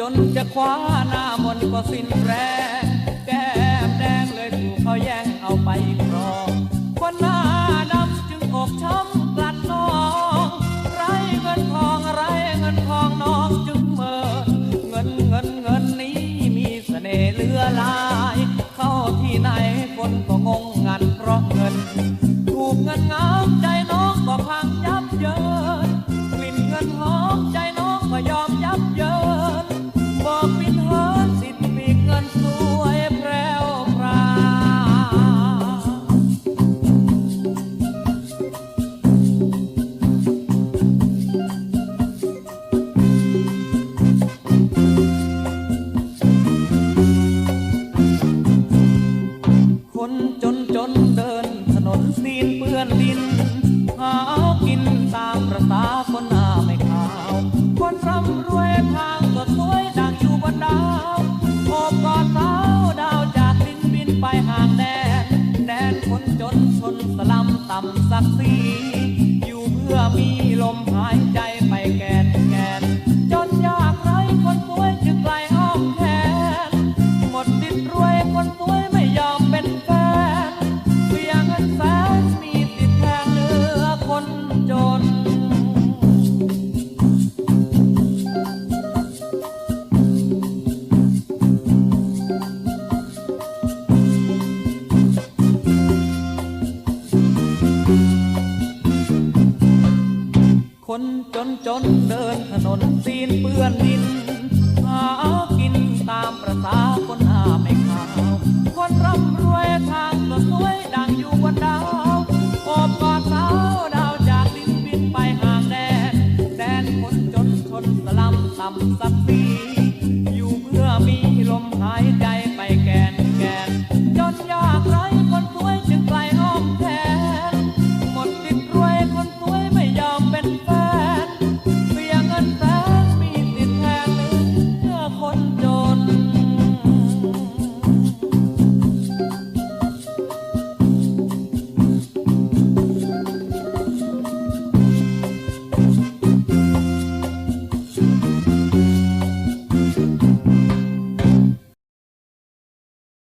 จนจะคว้าหน้ามนก็สิ้นแรงแก้มแดงเลยถูกเขาแย่งเอาไปครองคนหน้าดำจึงอกช้ำกลัดนอง ไรเงินทองไรเงินทองน้องจึงเมินเงินเงินเงินนี้มีเสน่ห์เหลือหลาย เข้าที่ไหนคนก็งงงันเพราะเงิน ซีนเปื้อนดินหากินตามประสาคนหน้าไม่ขาว คนร่ำรวยทางก็สวยดังอยู่บนดาวโอบกอดสาวดาวจากดินบินไปห่างแดน แดนคนจนชนสลัมต่ำสักสีอยู่เพื่อมีลมหาย คนจนจนเดินถนนตีนเปื้อนดิน หากินตามประสาคนหาไม่ขาว คนร่ำรวยทางก็สวยดังอยู่บนดาวโอบกอดสาวดาวจากดินบินไปห่างแดน แดนคนจนชนสลัมต่ำสักทีอยู่เพื่อมีลมหายใจ